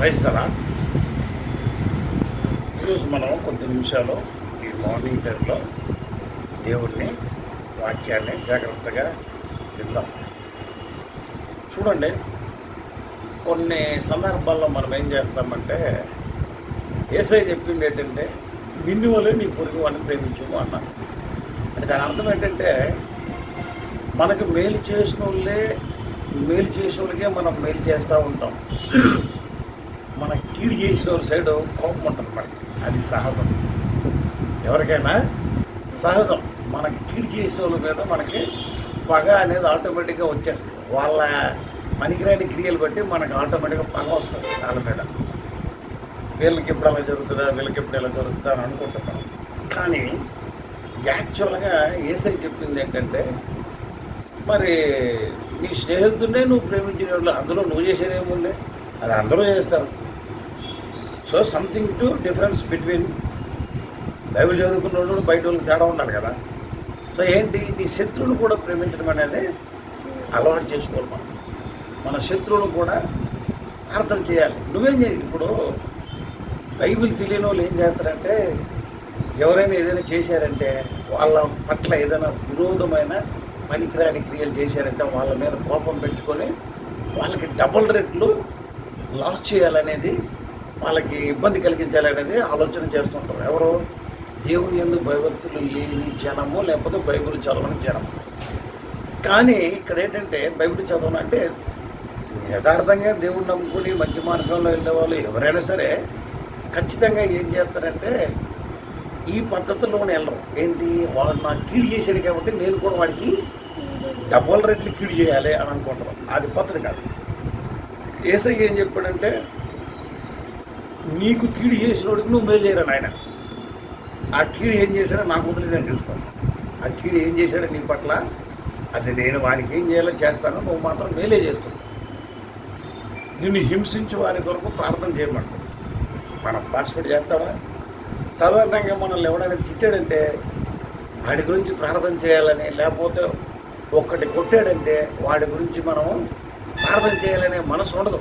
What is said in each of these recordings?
క్రైస్తరా ఈరోజు మనం కొద్ది నిమిషాలు ఈ మార్నింగ్ టైంలో దేవుడిని వాక్యాన్ని జాగ్రత్తగా విందాం. చూడండి కొన్ని సందర్భాల్లో మనం ఏం చేస్తామంటే ఏసై చెప్పింది ఏంటంటే నిన్ను వల్లే నీ పొరుగు అని ప్రేమించు అన్న అంటే దాని అర్థం ఏంటంటే మనకు మేలు చేసిన వాళ్ళే మేలు చేసిన వాళ్ళకే మనం మేలు చేస్తూ ఉంటాం. మన కీడు చేసిన వాళ్ళ సైడ్ కోపం ఉంటుంది మనకి. అది సహజం. ఎవరికైనా సహజం. మనకి కీడు చేసిన వాళ్ళ మీద మనకి పగ అనేది ఆటోమేటిక్గా వచ్చేస్తుంది. వాళ్ళ పనికిరాని క్రియలు బట్టి మనకు ఆటోమేటిక్గా పగ వస్తుంది వాళ్ళ మీద. వీళ్ళకి ఇప్పుడు అలా జరుగుతుందా? వీళ్ళకి ఇప్పుడు ఎలా జరుగుతుందా అని అనుకుంటున్నాం కానీ యాక్చువల్గా ఏసై చెప్పింది ఏంటంటే మరి నీ స్నేహితుడే నువ్వు ప్రేమించిన వాళ్ళు అందులో నువ్వు చేసేది ఏముంది అది అందరూ చేస్తారు. So something to difference between Bible చదువుకున్న వాళ్ళు బయట వాళ్ళకి తేడా ఉండాలి కదా. సో ఏంటి నీ శత్రువును కూడా ప్రేమించడం అనేది అలవాటు చేసుకోవాలి మనం. మన శత్రువులు కూడా అర్థం చేయాలి. నువ్వేం చేయాలి ఇప్పుడు బైబిల్ తెలియని వాళ్ళు ఏం చేస్తారంటే ఎవరైనా ఏదైనా చేశారంటే వాళ్ళ పట్ల ఏదైనా విరోధమైన పనికిరాని క్రియలు చేశారంటే వాళ్ళ మీద కోపం పెంచుకొని వాళ్ళకి డబుల్ రేట్లు లాస్ చేయాలనేది వాళ్ళకి ఇబ్బంది కలిగించాలనేది ఆలోచన చేస్తుంటారు. ఎవరు? దేవుని ఎందుకు భయభక్తులు లేని జనము లేకపోతే బైబిల్ చదవని జనము కానీ ఇక్కడ ఏంటంటే బైబిల్ చదవడం అంటే యథార్థంగా దేవుడు నమ్ముకుని మంచి మార్గంలో వెళ్ళే వాళ్ళు ఎవరైనా సరే ఖచ్చితంగా ఏం చేస్తారంటే ఈ పద్ధతిలోనే వెళ్ళరు. ఏంటి? వాడు నాకు కీడు చేశాడు కాబట్టి నేను కూడా వాడికి డబల్ రెట్లు కీడు చేయాలి అని అనుకుంటారు. అది పద్ధతి కాదు. ఏసై ఏం చెప్పాడంటే నీకు కీడు చేసినోడికి నువ్వు మేలు చేయరా నాయన? ఆ కీడు ఏం చేశాడో నాకు వదిలి నేను చూస్తాను ఆ కీడు ఏం చేశాడో నీ పట్ల అది నేను వానికి ఏం చేయాలో చేస్తానో నువ్వు మాత్రం మేలే చేస్తున్నావు నిన్ను హింసించి వారి కొరకు ప్రార్థన చేయమంటావు. మనం పార్టిసిపేట్ చేస్తావా? సాధారణంగా మనల్ని ఎవడైనా తిట్టాడంటే వాడి గురించి ప్రార్థన చేయాలని లేకపోతే ఒక్కటి కొట్టాడంటే వాడి గురించి మనం ప్రార్థన చేయాలనే మనసు ఉండదు.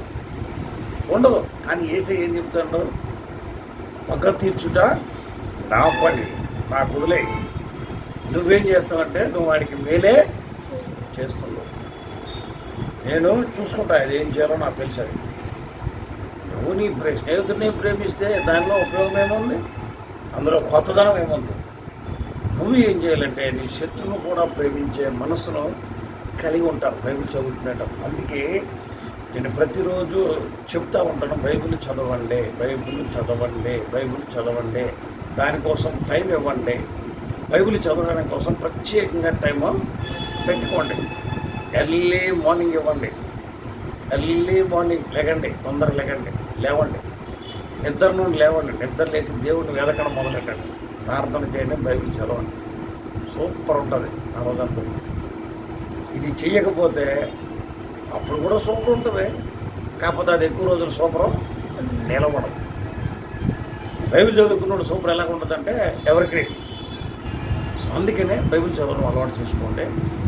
ఉండదు. అని ఏసై ఏం చెప్తాడు పక్క తీర్చుట నా పని నా కుదలే నువ్వేం చేస్తావంటే నువ్వు వాడికి మేలే చేస్తున్నావు. నేను చూసుకుంటా అది ఏం చేయాలో నాకు తెలుసు అది. నువ్వు నీ ప్రే స్నేహితుడిని ప్రేమిస్తే దానిలో ఉపయోగం ఏముంది? అందులో కొత్తదనం ఏముంది? నువ్వు ఏం చేయాలంటే నీ శత్రువును కూడా ప్రేమించే మనసును కలిగి ఉంటారు బైబిల్ అందుకే నేను ప్రతిరోజు చెప్తా ఉంటాను బైబిల్ చదవండి బైబిల్ చదవండి బైబిల్ చదవండి దానికోసం టైం ఇవ్వండి. బైబిల్ చదవడానికి కోసం ప్రత్యేకంగా టైం పెట్టుకోండి. ఎర్లీ మార్నింగ్ ఇవ్వండి. ఎర్లీ మార్నింగ్ లేకండి తొందరగా లేకండి లేవండి. నిద్ర నుండి లేవండి. నిద్ర లేచి దేవుడిని వెదకడం మొదలెట్టండి. ప్రార్థన చేయండి బైబిల్ చదవండి. సూపర్ ఉంటుంది ఆ రోజంతా. ఇది చేయకపోతే అప్పుడు కూడా సూపర్ ఉంటుంది. కాకపోతే అది ఎక్కువ రోజులు సూపర్ నిలబడదు. బైబిల్ చదువుకున్నప్పుడు సూపర్ ఎలా ఉంటుందంటే ఎవరికి సో అందుకనే బైబిల్ చదవడం అలవాటు చేసుకోండి.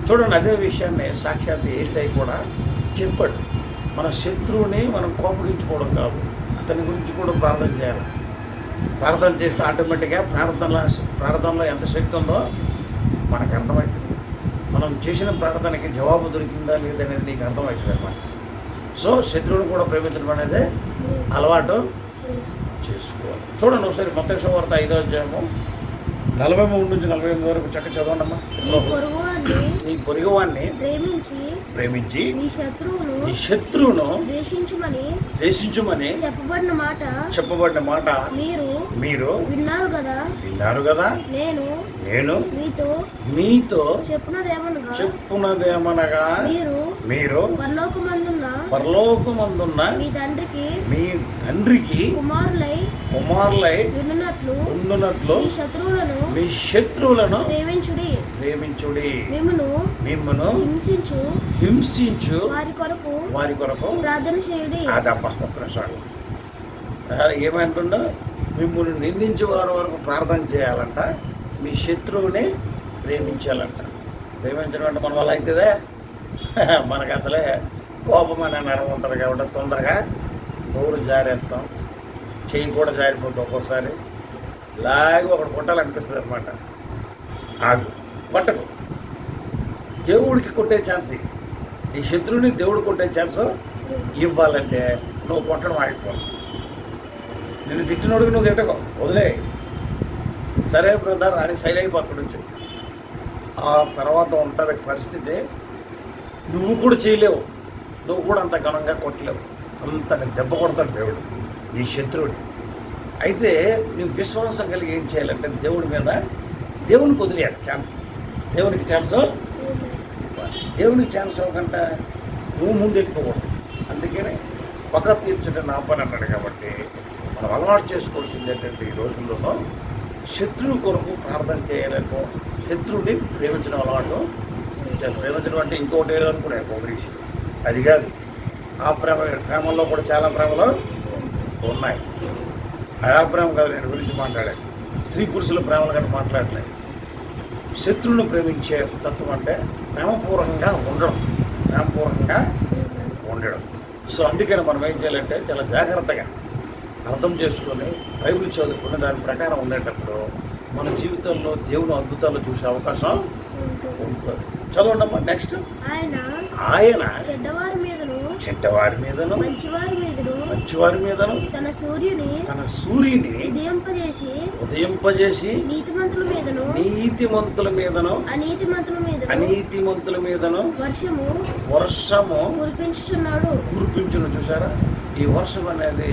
చూడండి అదే విషయాన్ని సాక్షాత్ ఏసై కూడా చెప్పాడు. మన శత్రువుని మనం కోపగించుకోవడం కాదు అతని గురించి కూడా ప్రార్థన చేయాలి. ప్రార్థన చేస్తే ఆటోమేటిక్గా ప్రార్థనలో ప్రార్థనలో ఎంత శక్తి ఉందో మనకు అర్థమవుతుంది మనం చేసిన ప్రార్థనకి జవాబు దొరికిందా లేదనేది నీకు అర్థమవుతుంది అనమాట సో శత్రువుని కూడా ప్రేమించడం అనేది అలవాటు చేసుకోవాలి. చూడండి ఒకసారి మొత్తం వార్త ఐదో అధ్యాయము. నలభై మూడు నుంచి నలభై ఎనిమిది వరకు చక్క చదవండమ్మా. నీ పొరుగువాన్ని ప్రేమించి ప్రేమించి నీ శత్రువును నీ శత్రువును ద్వేషించుమని ద్వేషించుమని చెప్పబడిన మాట చెప్పబడిన మాట మీరు మీరు విన్నారు కదా? విన్నారు కదా? నేను నేను మీతో మీతో చెప్పున్నదేమనగా చెప్పున్నదేమనగా మీరు మీరు పరలోకమందున్న పరలోకమందున్న మీ తండ్రికి మీ తండ్రికి కుమారులై కుమారులై వినున్నట్లు ఉండునట్లు మీ శత్రువులను మీ శత్రువులను ప్రేమించుడి. ప్రేమించుడి. మిమ్మును మిమ్మను హింసించు. హింసించు. వారి కొరకు వారి కొరకు ప్రార్థన చేయుడి. అదబ్బా ఒక్క నిమిషం. ఏమంటుండో? మిమ్మల్ని నిందించే వారి వరకు ప్రార్థన చేయాలంట. మీ శత్రువుని ప్రేమించాలంట. ప్రేమించడం అంటే మన వల్ల అవుతుందా? మనకు అసలే కోపం అనే నరం ఉంటుంది కాబట్టి తొందరగా నోరు జారేస్తాం. చెయ్యి కూడా జారిపోతుంది ఒక్కోసారి. లాగి ఒకటి కొట్టాలనిపిస్తుంది అనమాట ఆగు కొట్టకు దేవుడికి కొట్టే ఛాన్స్. ఈ శత్రువుని దేవుడు కొట్టే ఛాన్స్ ఇవ్వాలంటే నువ్వు కొట్టడం ఆగిపోవాలి. నిన్ను తిట్టినోడికి నువ్వు తిట్టకో. వదిలే. సరే బ్రదర్ అని సైల్ అయిపోతాడు ఆ తర్వాత ఉంటుంది పరిస్థితి. నువ్వు కూడా చేయలేవు. నువ్వు కూడా అంత ఘనంగా కొట్టలేవు. అంత దెబ్బ కొడతాడు దేవుడు. నీ శత్రువుడు. అయితే నువ్వు విశ్వాసం కలిగి ఏం చేయాలంటే దేవుడి మీద దేవునికి వదిలేయాలి ఛాన్స్ దేవునికి ఛాన్స్ దేవునికి ఛాన్స్ ఇవ్వకుండా నువ్వు ముందు వెళ్ళిపోకూడదు అందుకనే పక్క తీర్చుట నా పని అన్నాడు కాబట్టి మనం అలవాటు చేసుకోవాల్సింది ఏంటంటే ఈ రోజుల్లో శత్రువు కొరకు ప్రార్థన చేయాలనుకో శత్రువుని ప్రేమించడం అలవాటు. ప్రేమించడం అంటే ఇంకోటి ఏదో కాంగ్రెస్ అది కాదు. ఆ ప్రేమ ప్రేమల్లో కూడా చాలా ప్రేమలు ఉన్నాయి. ఆ ప్రేమ కాదు నేను గురించి మాట్లాడాను స్త్రీ పురుషుల ప్రేమలు కానీ మాట్లాడలేదు శత్రువును ప్రేమించే తత్వం అంటే ప్రేమపూర్వకంగా ఉండడం. ప్రేమపూర్వకంగా ఉండడం. సో అందుకని మనం ఏం చేయాలంటే చాలా జాగ్రత్తగా అర్థం చేసుకొని బైబిల్ చదువుకుని దాని ప్రకారం ఉండేటప్పుడు మన జీవితంలో దేవుని అద్భుతాలు చూసే అవకాశం ఉంటుంది. చదవండమ్మా నెక్స్ట్ ఆయన ఆయన చెడ్డవారి మీదను చెడ్డవారి మీదను మంచివారి మీదను మంచివారి మీదను తన సూర్యుని తన సూర్యుని ఉదయింపజేసి ఉదయింపజేసి నీతిమంతుల మీదను నీతిమంతుల మీదను అనీతిమంతుల మీదను అనీతిమంతుల మీదను వర్షము వర్షము కురిపించుచున్నాడు. కురిపించును చూసారా ఈ వర్షం అనేది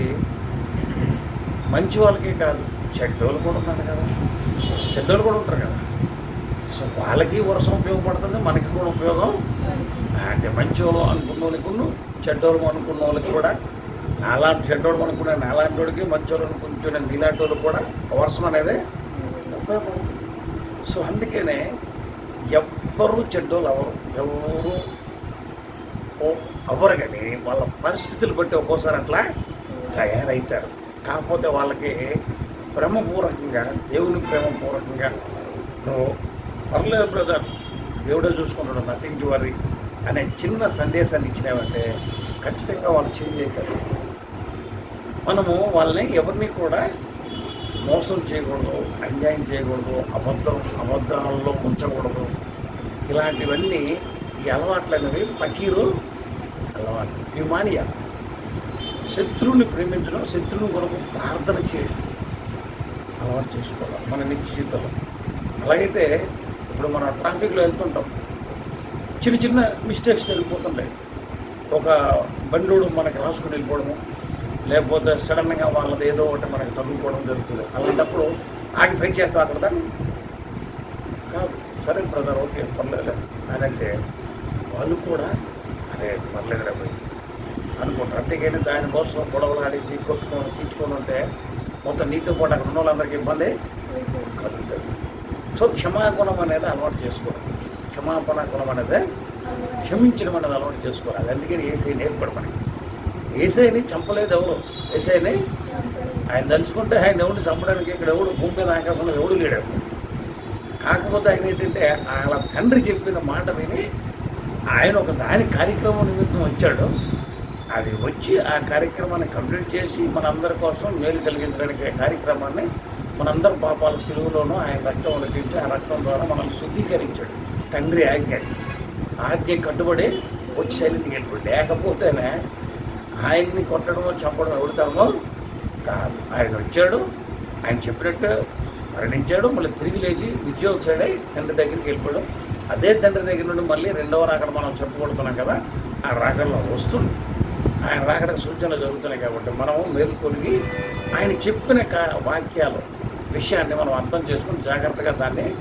మంచి వాళ్ళకే కాదు చెడ్డోళ్ళు కూడా ఉన్నారు కదా. చెడ్డోళ్ళు కూడా ఉంటారు కదా. సో వాళ్ళకి వర్షం ఉపయోగపడుతుంది మనకి కూడా ఉపయోగం అంటే మంచి వాళ్ళు అనుకున్న వాళ్ళకి చెడ్డోళ్ళు అనుకున్న వాళ్ళకి కూడా నాలాంటి చెడ్డోళ్ళు అనుకునే నాలాంటి వాడికి మంచి వాళ్ళు అనుకుంటున్న నీలాంటి వాళ్ళు కూడా వర్షం అనేది ఉపయోగపడుతుంది. సో అందుకనే ఎవ్వరు చెడ్డోళ్ళు ఎవరు ఎవరు అవ్వరు కానీ వాళ్ళ పరిస్థితులు బట్టి ఒక్కోసారి అట్లా తయారవుతారు కాకపోతే వాళ్ళకి ప్రేమపూర్వకంగా దేవుని ప్రేమపూర్వకంగా. నువ్వు పర్లేదు బ్రదర్ దేవుడే చూసుకుంటాడు నథింగ్ టు వరీ అనే చిన్న సందేశాన్ని ఇచ్చినావంటే ఖచ్చితంగా వాళ్ళు చేంజ్ అవుతారు మనము వాళ్ళని ఎవరిని కూడా మోసం చేయకూడదు అన్యాయం చేయకూడదు అబద్ధం అబద్ధాలలో ముంచకూడదు. ఇలాంటివన్నీ ఈ అలవాట్లు అనేవి పకీరు అలవాట్లు. ఇవి మానియాలి. శత్రువుని ప్రేమించడం శత్రువుని కొరకు ప్రార్థన చేయడం అలవాటు చేసుకోవాలి. మన నిత్య జీవితంలో అలాగైతే ఇప్పుడు మనం ట్రాఫిక్లో వెళ్తుంటాం. చిన్న చిన్న మిస్టేక్స్ వెళ్ళిపోతుంటాయి ఒక బండోడు మనకి రాసుకుని వెళ్ళిపోవడము లేకపోతే సడన్గా వాళ్ళది ఏదో ఒకటి మనకి తగులుకోవడం జరుగుతుంది. అలాంటప్పుడు ఆగి ఫైట్ చేస్తా అక్కడ దాన్ని. కాదు. సరే బ్రదర్ ఓకే పర్లేదు అని అంటే వాళ్ళు కూడా అరే పర్లేదు రా పోయి. అనుకుంటారు. అంతేగాని దానికోసం గొడవలు ఆడేసి కొట్టుకొని తీర్చుకొని ఉంటే మొత్తం నీతో పాటు అక్కడ ఉన్న వాళ్ళందరికీ ఇబ్బంది కలుగుతుంది. సో క్షమాగుణం అనేది అలవాటు చేసుకోవాలి క్షమాపణ గుణం అనేది క్షమించడం అనేది అలవాటు చేసుకోవాలి. అది అందుకని ఏసై నేర్పడు మనకి ఏసైని చంపలేదు ఎవరు? ఏసైని ఆయన తలుచుకుంటే ఆయన ఎవడు చంపడానికి ఇక్కడ ఎవడు? భూమి మీద ఆకాశంలో ఎవడు లేడు? కాకపోతే ఆయన ఏంటంటే వాళ్ళ తండ్రి చెప్పిన మాట విని ఆయన ఒక దాని కార్యక్రమం నిమిత్తం వచ్చాడు. అది వచ్చి ఆ కార్యక్రమాన్ని కంప్లీట్ చేసి మనందరి కోసం మేలు కలిగించడానికి ఆ కార్యక్రమాన్ని మనందరి పాపాల సిలువలోనూ ఆయన రక్తం ఉడికించి ఆ రక్తం ద్వారా మనల్ని శుద్ధీకరించాడు. తండ్రి ఆజ్ఞ. ఆజ్ఞ కట్టుబడి వచ్చి సైలెంట్కి వెళ్ళిపోయి లేకపోతేనే ఆయన్ని కొట్టడమో చంపడం ఎవడతామో కాదు. ఆయన వచ్చాడు ఆయన చెప్పినట్టు మరణించాడు మళ్ళీ తిరిగి లేచి ఉద్యోగ సైడ్ అయి తండ్రి దగ్గరికి వెళ్ళిపోవడం అదే తండ్రి దగ్గర నుండి మళ్ళీ రెండవ రాకడ మనం చెప్పుకొడుతున్నాం కదా ఆ రాకడలో వస్తుంది. ఆయన రాకడ సూచనలు జరుగుతున్నాయి కాబట్టి మనము మేల్కొలిగి ఆయన చెప్పిన కా వాక్యాలు విషయాన్ని మనం అర్థం చేసుకుని జాగ్రత్తగా దాన్ని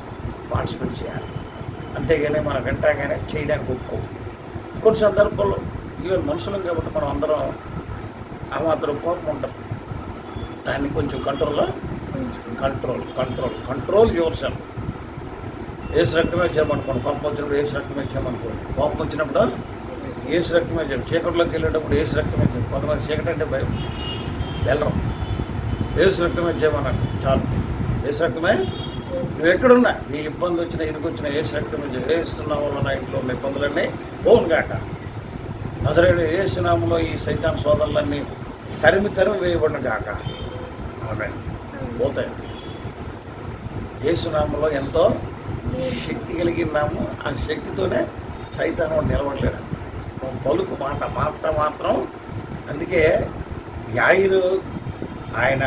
పార్టిసిపేట్ చేయాలి. అంతేగాని మనం వెంటనే చేయడానికి ఒప్పుకో. కొన్ని సందర్భాల్లో ఈవెన్ మనుషులం కాబట్టి మనం అందరం ఆ మాత్రం కోపం ఉంటాం. దాన్ని కొంచెం కంట్రోల్లో control control control yourself. ఏ రక్తమే చేయమనుకోండి కోపం వచ్చినప్పుడు ఏ రక్తమే చేయమనుకోండి. కోపం వచ్చినప్పుడు ఏసు రక్తమే చేయం చీకట్లోకి వెళ్ళేటప్పుడు ఏసు రక్తమే చేయం కొంతమంది చీకటి అంటే భయం. వెళ్ళరు. ఏసు రక్తమే చేయమన్నాడు చాలు. ఏసు రక్తమే? నువ్వు ఎక్కడున్నా? నీ ఇబ్బంది వచ్చినా ఇరుకు వచ్చినా ఏసు రక్తమే చేయం ఏస్తున్న వల్ల నా ఇంట్లో ఉన్న ఇబ్బందులన్నీ పోను కాక నజరేడు ఏ సినాములో ఈ సైతాన్ సోదరులన్నీ తరిమి తరిమి వేయబడిన కాక ఆమె పోతాయి. యేసునామంలో ఎంతో శక్తి. కలిగిన నాము ఆ శక్తితోనే సైతానం నిలబడలేడు. పలుకు మాట మాట మాత్రం అందుకే యాయిరు ఆయన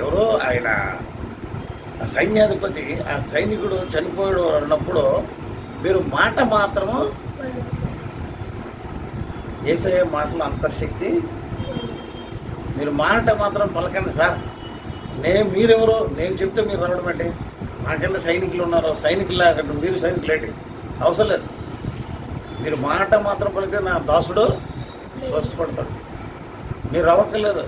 ఎవరో ఆయన ఆ సైన్యాధిపతి ఆ సైనికుడు చనిపోయాడు అన్నప్పుడు మీరు మాట మాత్రము ఏసయ్య మాటలు అంతర్శక్తి మీరు మాట మాత్రం పలకండి సార్. నేను మీరెవరో నేను చెప్తే మీరు రావడం అంటే మా కింద సైనికులు ఉన్నారు సైనికులు అక్కడ మీరు సైనికులు ఏంటి అవసరం లేదు. మీరు మాట మాత్రం పలికితే నా దాసుడు స్వస్థపడతాడు. మీరు అవ్వక్కర్లేదు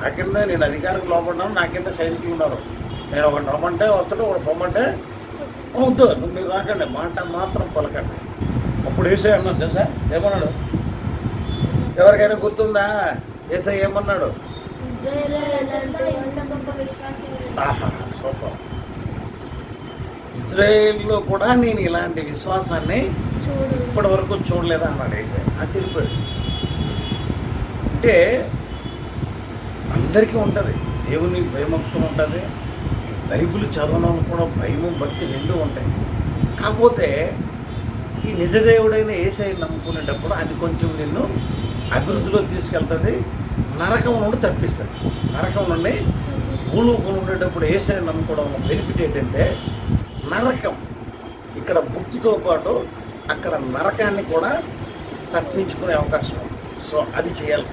నా కింద నేను అధికారికి లోపడ్డాను నా కింద సైనికులు ఉన్నారు. నేను ఒకటి రమ్మంటే వస్తాడు ఒకటి పొమ్మంటే వద్దు. నువ్వు మీరు రాకండి. మాట మాత్రం పలకండి. అప్పుడు ఏసై అన్నాడు తెలుసా? ఏమన్నాడు? ఎవరికైనా గుర్తుందా? ఏసై ఏమన్నాడు? ఆహా సూపర్. ఇజ్రాయేల్లో కూడా నేను ఇలాంటి విశ్వాసాన్ని చూడు ఇప్పటి వరకు చూడలేదా అన్నాడు ఏసై. ఆశ్చర్యపోయాడు అంటే అందరికీ ఉంటుంది. దేవుని భయభక్తులు ఉంటుంది. బైబిల్ చదవడం కూడా భయము భక్తి రెండూ ఉంటాయి. కాకపోతే ఈ నిజదేవుడైన ఏసై నమ్ముకునేటప్పుడు అది కొంచెం నిన్ను అభివృద్ధిలో తీసుకెళ్తుంది నరకం నుండి తప్పిస్తుంది. నరకం నుండి భూలోకం ఉండేటప్పుడు ఏసై నమ్ముకోవడం బెనిఫిట్ ఏంటంటే నరకం. ఇక్కడ భక్తితో పాటు అక్కడ నరకాన్ని కూడా తప్పించుకునే అవకాశం ఉంది. సో అది చేయాలి.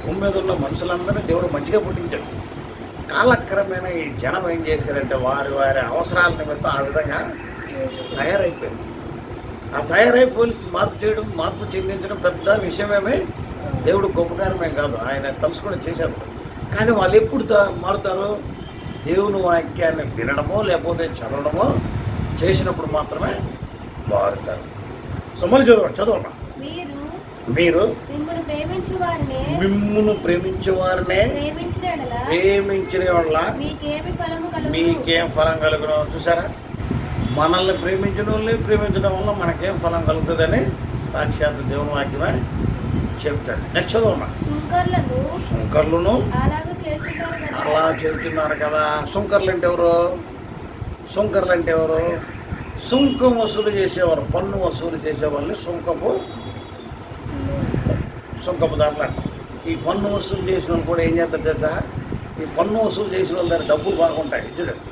భూమి మీద ఉన్న మనుషులందరినీ దేవుడు మంచిగా పుట్టించాడు. కాలక్రమేణా ఈ జనం ఏం చేశారంటే వారి వారి అవసరాల నిమిత్తం ఆ విధంగా తయారైపోయింది. ఆ తయారైపోయి మార్పు చేయడం మార్పు చెందించడం పెద్ద విషయమేమే దేవుడు గొప్పకారమే కాదు. ఆయన తలుసుకొని చేశారు కానీ వాళ్ళు ఎప్పుడు మారుతారు దేవుని వాక్యాన్ని వినడమో లేకపోతే చదవడమో చేసినప్పుడు మాత్రమే మారుతారు. సో మళ్ళీ చదవండి చదవమ్మా మీరు మీరు మిమ్మల్ని ప్రేమించు వారిని మిమ్మును ప్రేమించే వారినే ప్రేమించిన వాళ్ళ మీకేం ఫలం కలుగునో చూసారా మనల్ని ప్రేమించిన వాళ్ళని ప్రేమించడం వల్ల మనకేం ఫలం కలుగుతుందని సాక్షాత్ దేవుని వాక్యమే చెప్తాడు. నెక్స్ట్ చదవమ్మా సుంకర్లను అలా చెబుతున్నారు కదా. సుంకర్లు అంటే ఎవరు? సుంకర్లు అంటే ఎవరు? సుంకం వసూలు చేసేవారు పన్ను వసూలు చేసే వాళ్ళని సుంకపు సుంకపు దాంట్లో అంటారు. ఈ పన్ను వసూలు చేసిన వాళ్ళు కూడా ఏం చేస్తారు తెలుసా? ఈ పన్ను వసూలు చేసిన వాళ్ళ దగ్గర డబ్బులు బాగుంటాయి. ఇటు చూడండి.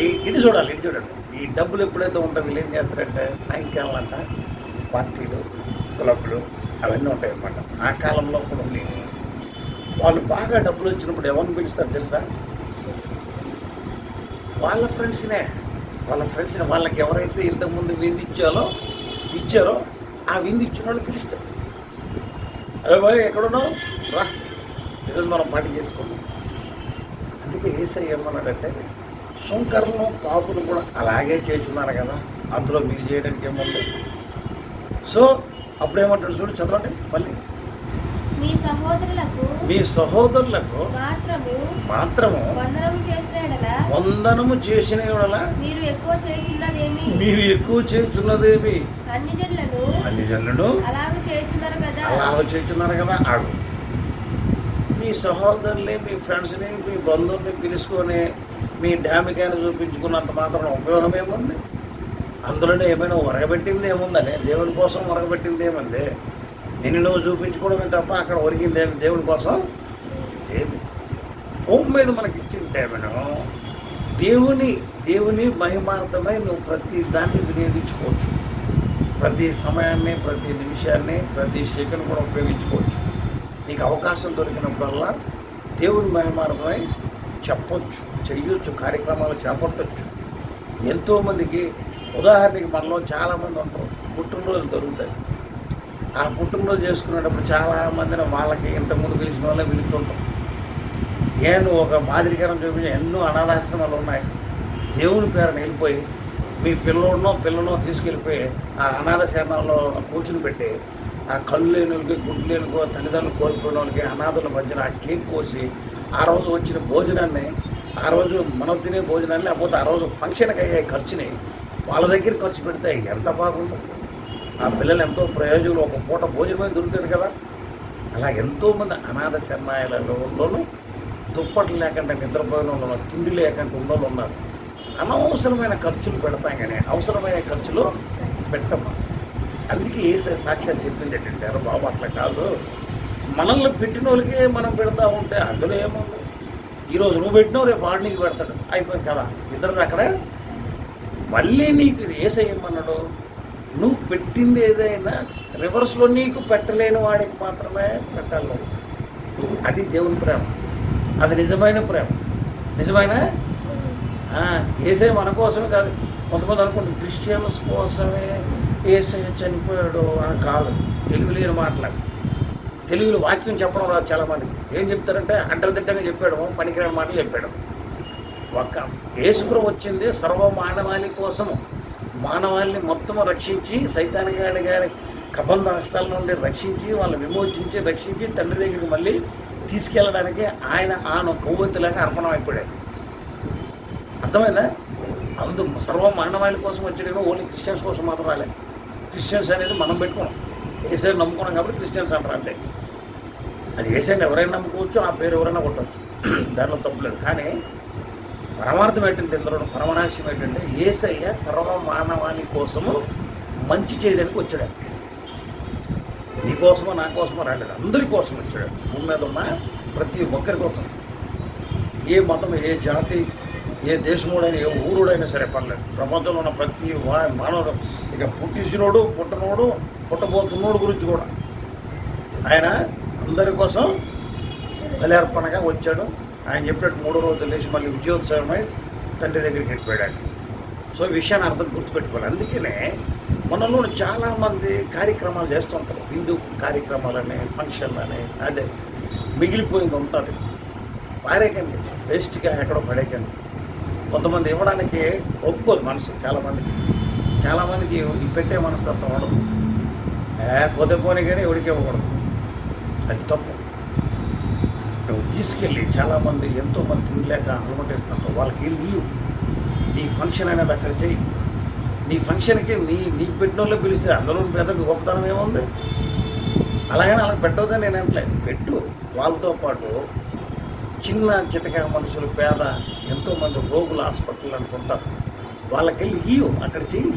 ఈ ఇది చూడాలి ఇది చూడండి. ఈ డబ్బులు ఎప్పుడైతే ఉంటాయి వీళ్ళు ఏం చేస్తారంటే సాయంకాలం అంట పార్టీలు క్లబ్లు అవన్నీ ఉంటాయి అన్నమాట ఆ కాలంలో కూడా ఉండేవి వాళ్ళు బాగా డబ్బులు వచ్చినప్పుడు ఎవరిని పిలుస్తారు తెలుసా? వాళ్ళ ఫ్రెండ్స్నే వాళ్ళ ఫ్రెండ్స్ని వాళ్ళకి ఎవరైతే ఇంతకుముందు విందు ఇచ్చారో ఇచ్చారో ఆ విందు ఇచ్చిన వాళ్ళు పిలుస్తారు. అరే బాయ్ ఎక్కడున్నావు? రా. ఈరోజు మనం పాటి చేసుకున్నాం అందుకే ఏసై ఏమన్నాడంటే సుంకర్లను పాపులు కూడా అలాగే చేస్తున్నారు కదా అందులో మీరు చేయడానికి ఏముంది? సో అప్పుడు ఏమంటాడు చూడు చదవండి మళ్ళీ. మీ సహోదరులకు మీ సహోదరులకు మాత్రము మాత్రము వందనము చేసిన మీరు ఎక్కువ చేసినదేమి మీరు ఎక్కువ చేస్తున్నదేమి అన్ని జనులను అన్ని జనులను అలాగూ చేస్తున్నారు కదా. అలా చేస్తున్నారు కదా ఆడు మీ సహోదరుల్ని మీ ఫ్రెండ్స్ని మీ బంధువుల్ని పిలుచుకొని మీ డామికాయని చూపించుకున్నంత మాత్రం ఉపయోగం ఏముంది అందులోనే ఏమైనా ఉరగబెట్టింది ఏముందని దేవుని కోసం ఉరగబెట్టింది ఏముంది నిన్ను నువ్వు చూపించుకోవడమే తప్ప అక్కడ ఒరిగింది ఏమి? కోసం ఏమి? హోమ్ మీద మనకి ఇచ్చిన టైంను దేవుని దేవుని మహిమార్థమై నువ్వు ప్రతి దాన్ని వినియోగించుకోవచ్చు. ప్రతి సమయాన్ని ప్రతి నిమిషాన్ని ప్రతి సెకండ్ కూడా ఉపయోగించుకోవచ్చు. నీకు అవకాశం దొరికినప్పుడల్లా దేవుని మహిమార్థమై చెప్పొచ్చు చెయ్యొచ్చు కార్యక్రమాలు చేపట్టచ్చు. ఎంతోమందికి ఉదాహరణకి మనలో చాలామంది ఉంటారు. పుట్టినరోజులు దొరుకుతాయి ఆ పుట్టినరోజు చేసుకునేటప్పుడు చాలామందిని వాళ్ళకి ఇంతకుముందు పిలిచిన వాళ్ళే పిలుస్తుంటాం. నేను ఒక మాదిరికరం చూపించిన ఎన్నో అనాథాశ్రమాలు ఉన్నాయి. దేవుని పేరున వెళ్ళిపోయి మీ పిల్లోడినో పిల్లనో తీసుకెళ్ళిపోయి ఆ అనాథ శరణంలో కూర్చుని పెట్టి ఆ కళ్ళు లేని వాళ్ళకి గుడ్లు లేనికో తల్లిదండ్రులు కోల్పోయిన వాళ్ళకి అనాథుల మధ్యన ఆ కేక్ కోసి ఆ రోజు వచ్చిన భోజనాన్ని ఆ రోజు మనం తినే భోజనాన్ని లేకపోతే ఆ రోజు ఫంక్షన్కి అయ్యే ఖర్చుని వాళ్ళ దగ్గర ఖర్చు పెడితే ఎంత బాగుంటుంది. ఆ పిల్లలు ఎంతో ప్రయోజకులు. ఒక పూట భోజనమే దొరుకుతుంది కదా. అలా ఎంతోమంది అనాథ శరణాలయంలోనూ దుప్పట్లు లేకుండా నిద్రపోయిన వాళ్ళు ఉన్నారు, తిండి లేకుండా ఉన్న ఉన్నారు. అనవసరమైన ఖర్చులు పెడతాం కానీ అవసరమైన ఖర్చులు పెట్టము. అందుకే ఏ సాక్ష్యాలు చెప్పింది ఏంటంటే "అరే బాబు అట్లా కాదు. మనల్ని పెట్టిన వాళ్ళకే మనం పెడతా ఉంటే అందులో ఏముంది? ఈరోజు నువ్వు పెట్టినావు రేపు వాడు పెడతాడు. అయిపోయింది కదా. ఇద్దరు అక్కడే మళ్ళీ నీకు ఏసేయమన్నాడు నువ్వు పెట్టింది ఏదైనా రివర్స్లో నీకు పెట్టలేని వాడికి మాత్రమే పెట్టాలి అది దేవుని ప్రేమ. అది నిజమైన ప్రేమ. నిజమైన? ఏసై మన కోసమే కాదు. కొంతమంది అనుకుంటారు క్రిస్టియన్స్ కోసమే ఏసై చనిపోయాడు అని కాదు. తెలుగు లేని మాట్లాడు తెలుగులో వాక్యం చెప్పడం రాదు చాలామందికి. ఏం చెప్తారంటే అంటదిట్టంగా చెప్పాడు పనికిరాని మాటలు చెప్పాడు. ఒక యేసుప్రభు వచ్చింది సర్వమానవాళి కోసము. మానవాళిని మొత్తం రక్షించి సైతాన్ గాడి గారి కబంధ హస్తాల నుండి రక్షించి వాళ్ళని విమోచించి రక్షించి తండ్రి దగ్గరికి మళ్ళీ తీసుకెళ్ళడానికి ఆయన ఆన కొవ్వొత్తులాగా అర్పణం అయిపోయాడు అర్థమైందా? అందు సర్వ మానవాళి కోసం వచ్చాడు ఓన్లీ క్రిస్టియన్స్ కోసం మాత్రం రాలేదు క్రిస్టియన్స్ అనేది మనం పెట్టుకున్నాం. ఏసైని నమ్ముకున్నాం కాబట్టి క్రిస్టియన్స్ అంటారు అంతే అది ఏసైని ఎవరైనా నమ్ముకోవచ్చు ఆ పేరు ఎవరైనా కొట్టవచ్చు దాంట్లో తప్పులేదు కానీ పరమార్థం ఏంటంటే ఇందులో పరమనాశం ఏంటంటే ఏసయ్య సర్వ మానవాళి కోసము మంచి చేయడానికి వచ్చాడు. నీ కోసమో నా కోసమో రాలేదు. అందరి కోసం వచ్చాడు. భూమి మీద ఉన్న ప్రతి ఒక్కరి కోసం. ఏ మతం ఏ జాతి ఏ దేశముడైనా ఏ ఊరుడైనా సరే పర్లేదు. ప్రపంచంలో ఉన్న ప్రతి వా మానవుడు ఇక పుట్టిసినోడు పుట్టనోడు పుట్టబోతున్నోడు గురించి కూడా. ఆయన అందరి కోసం బలిర్పణగా వచ్చాడు. ఆయన చెప్పినట్టు మూడో రోజు లేచి మళ్ళీ విజయోత్సవమై తండ్రి దగ్గరికి వెళ్ళిపోయాడు. సో ఈ విషయాన్ని అర్థం గుర్తుపెట్టుకోవాలి. అందుకనే మనలో చాలామంది కార్యక్రమాలు చేస్తుంటారు హిందూ కార్యక్రమాలని ఫంక్షన్లని అదే మిగిలిపోయింది ఉంటుంది పారేకండి వేస్ట్గా ఎక్కడో పడేకండి కొంతమంది ఇవ్వడానికి ఒప్పుకోదు మనసు చాలామందికి. చాలామందికి పెట్టే మనస్తత్వం ఉండదు. పోతే పోనీ కానీ ఎవరికి ఇవ్వకూడదు. అది తప్పు. తీసుకెళ్ళి చాలామంది ఎంతోమంది తినలేక అలమటిస్తుంటారు. వాళ్ళకి వెళ్ళి ఇవ్వు. నీ ఫంక్షన్ అనేది అక్కడ చెయ్యి. నీ ఫంక్షన్కి నీ నీ పెట్టిన వాళ్ళు పిలిస్తే అందులో పెద్ద గొప్పతనం ఏముంది? అలాగని అలా పెట్టవద్దని నేను అంటలేదు పెట్టు. వాళ్ళతో పాటు చిన్న చితక మనుషులు పేద ఎంతోమంది రోగుల హాస్పిటల్ అనుకుంటారు. వాళ్ళకెళ్ళి ఇయ్యు అక్కడ చెయ్యి.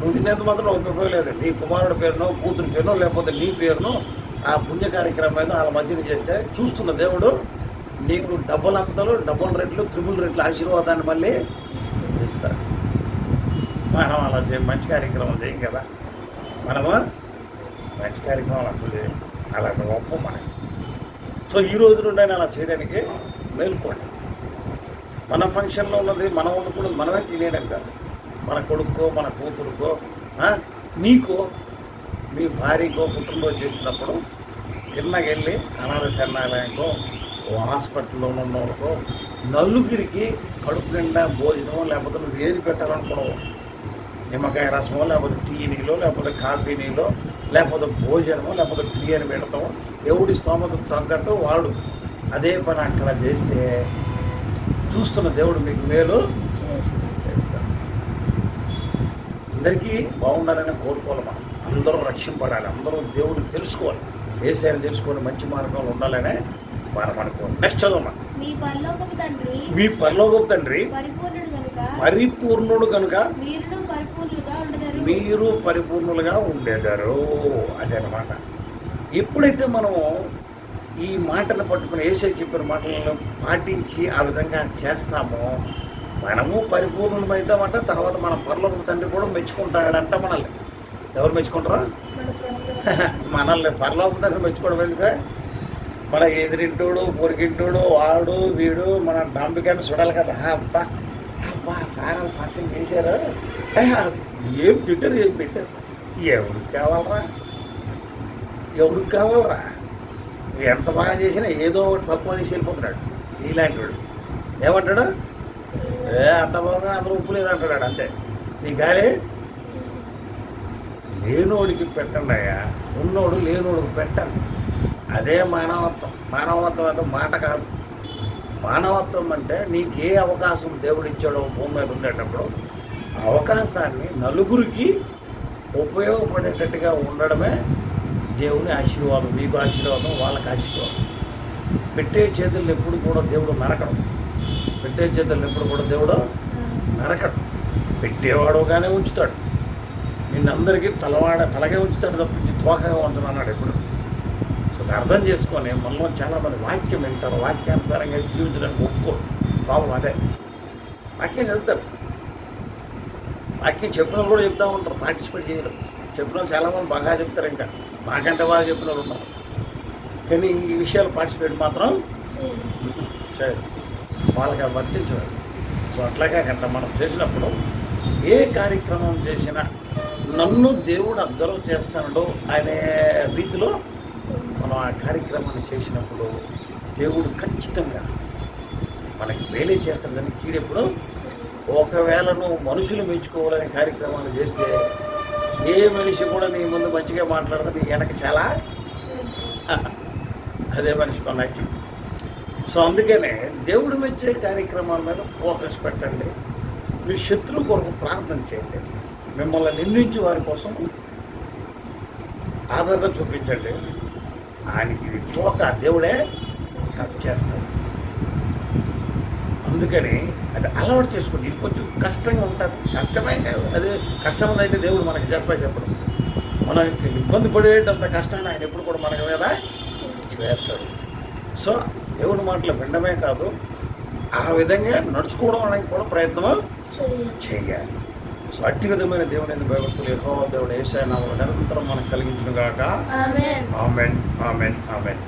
నువ్వు తినేంత మాత్రం ఉపయోగలేదు నీ కుమారుడి పేరునో కూతురు పేరునో లేకపోతే నీ పేరునో ఆ పుణ్య కార్యక్రమాలు వాళ్ళ మధ్యన చేస్తే చూస్తున్న దేవుడు నీకు డబ్బులు అంతలు డబ్బుల రేట్లు త్రిబుల్ రేట్లు ఆశీర్వాదాన్ని మళ్ళీ ఇస్తాడు. మనం అలా చేయ మంచి కార్యక్రమం చేయం కదా. మనము మంచి కార్యక్రమాలు అసలు చేయం. అలాంటి గొప్ప మనకి సో ఈ రోజు నుండి అయినా అలా చేయడానికి మేల్కోండి. మన ఫంక్షన్లో ఉన్నది మనం వండుకున్నది మనమే తినేయడం కాదు. మన కొడుకో మన కూతురుకో నీకో మీ భార్యకో పుట్టినరోజు చేస్తున్నప్పుడు తిన్నగెళ్ళి అనాథ శరణాలయంకో ఓ హాస్పిటల్లో ఉన్న వాళ్ళకో నలుగురికి కడుపు నిండా భోజనం లేకపోతే నువ్వు ఏది పెట్టాలనుకున్నావు? నిమ్మకాయ రసమో లేకపోతే టీ నీలో లేకపోతే కాఫీ నీలో లేకపోతే భోజనమో లేకపోతే బిర్యానీ పెడతాము ఎవడి స్తోమత తగ్గట్టు వాడు అదే పని అక్కడ చేస్తే చూస్తున్న దేవుడు మీకు మేలు చేస్తాడు. అందరికీ బాగుండాలని కోరుకోవాలి మనం. అందరూ రక్షింపడాలి అందరూ దేవుడు తెలుసుకోవాలి. ఏసైని తెలుసుకొని మంచి మార్గంలో ఉండాలనే మనం అనుకోవాలి నెక్స్ట్ చదవమా మీ పరలోకపు తండ్రి పరలోకపు పరిపూర్ణుడు కనుక మీరు పరిపూర్ణులుగా ఉండేదారు. అదనమాట ఎప్పుడైతే మనము ఈ మాటను పట్టుకుని ఏసై చెప్పిన మాటలను పాటించి ఆ విధంగా చేస్తామో మనము పరిపూర్ణమైతామంట తర్వాత మన పరలోక తండ్రి కూడా మెచ్చుకుంటాడంట మనల్ని. ఎవరు మెచ్చుకుంటారా? మనల్ని పరలోక మెచ్చుకోవడం ఎందుకు? మన ఎదిరింటోడు పొరిగింటోడు వాడు వీడు మన డాంబికాన్ని చూడాలి కదా. అబ్బా అబ్బా సార్ ఫంక్షన్ చేశారు. ఏ, పెట్టారు ఏం పెట్టారు? ఎవరికి కావాలరా? ఎవరికి కావాలరా? ఎంత బాగా చేసినా ఏదో ఒకటి తక్కువ చేసి వెళ్ళిపోతున్నాడు. ఇలాంటి వాడు ఏమంటాడు? ఏ అంత బాగా అందరూ ఉప్పు లేదంటాడు అంతే. నీ గాలి? లేనోడికి పెట్టండి అయ్యా. ఉన్నోడు లేనోడికి పెట్టండి. అదే మానవత్వం. మానవత్వం అంటే మాట కాదు. మానవత్వం అంటే నీకు ఏ అవకాశం దేవుడిచ్చాడో భూమి మీద ఉండేటప్పుడు. అవకాశాన్ని నలుగురికి ఉపయోగపడేటట్టుగా ఉండడమే దేవుని ఆశీర్వాదం. మీకు ఆశీర్వాదం వాళ్ళకి ఆశీర్వాదం. పెట్టే చేతులు ఎప్పుడు కూడా దేవుడు నరకడం. పెట్టే చేతులు ఎప్పుడు కూడా దేవుడు నరకడం. పెట్టేవాడుగానే ఉంచుతాడు. నిన్నందరికీ తలవాడ తలగే ఉంచుతాడు తప్పించి తోకగా ఉంచను అన్నాడు ఎప్పుడు. సో అది అర్థం చేసుకొని మనలో చాలామంది వాక్యం వింటారు. వాక్యానుసారంగా జీవించడానికి ఒప్పుకో ప్రాబ్లం అదే. వాక్యం వెళ్తారు. వాక్యం చెప్పిన కూడా చెప్తా ఉంటారు. పార్టిసిపేట్ చేయరు. చెప్పిన చాలామంది బాగా చెప్తారు ఇంకా. మాకంటే బాగా చెప్పిన ఉన్నారు. కానీ ఈ విషయాలు పార్టిసిపేట్ మాత్రం చేయరు. వాళ్ళకి అవి సో అట్లాగే కంట మనం చేసినప్పుడు ఏ కార్యక్రమం చేసినా నన్ను దేవుడు అబ్జర్వ్ చేస్తాడు అనే రీతిలో మనం ఆ కార్యక్రమాన్ని చేసినప్పుడు దేవుడు ఖచ్చితంగా మనకి మేలే చేస్తాడని కీడెప్పుడు ఒకవేళ నువ్వు మనుషులు మెచ్చుకోవాలనే కార్యక్రమాలు చేస్తే ఏ మనిషి కూడా నీ ముందు మంచిగా మాట్లాడితే నీ వెనక చాలా అదే మనిషి మన సో అందుకనే దేవుడు మెచ్చే కార్యక్రమాల మీద ఫోకస్ పెట్టండి. మీ శత్రువు కొరకు ప్రార్థన చేయండి. మిమ్మల్ని నిందించే వారి కోసం ఆదరణ చూపించండి. ఆయనకి తోక దేవుడే కట్ చేస్తాడు. అందుకని అది అలవాటు చేసుకోండి. ఇది కొంచెం కష్టంగా ఉంటుంది. కష్టమే కాదు అదే కష్టం అయితే దేవుడు మనకి చెప్పే చెప్పడం. మనం ఇబ్బంది పడేటంత కష్టాన్ని ఆయన ఎప్పుడు కూడా మనకి మీద వేస్తాడు. సో దేవుడి మాటలు వినడమే కాదు ఆ విధంగా నడుచుకోవడం అనేది కూడా ప్రయత్నం చేయాలి. సో అట్టి విధమైన దేవుని ఎందుకు భయభక్తులు ఎక్కువ దేవుడు ఏసైనా నిరంతరం మనకు కలిగించిన గాక. Amen amen amen amen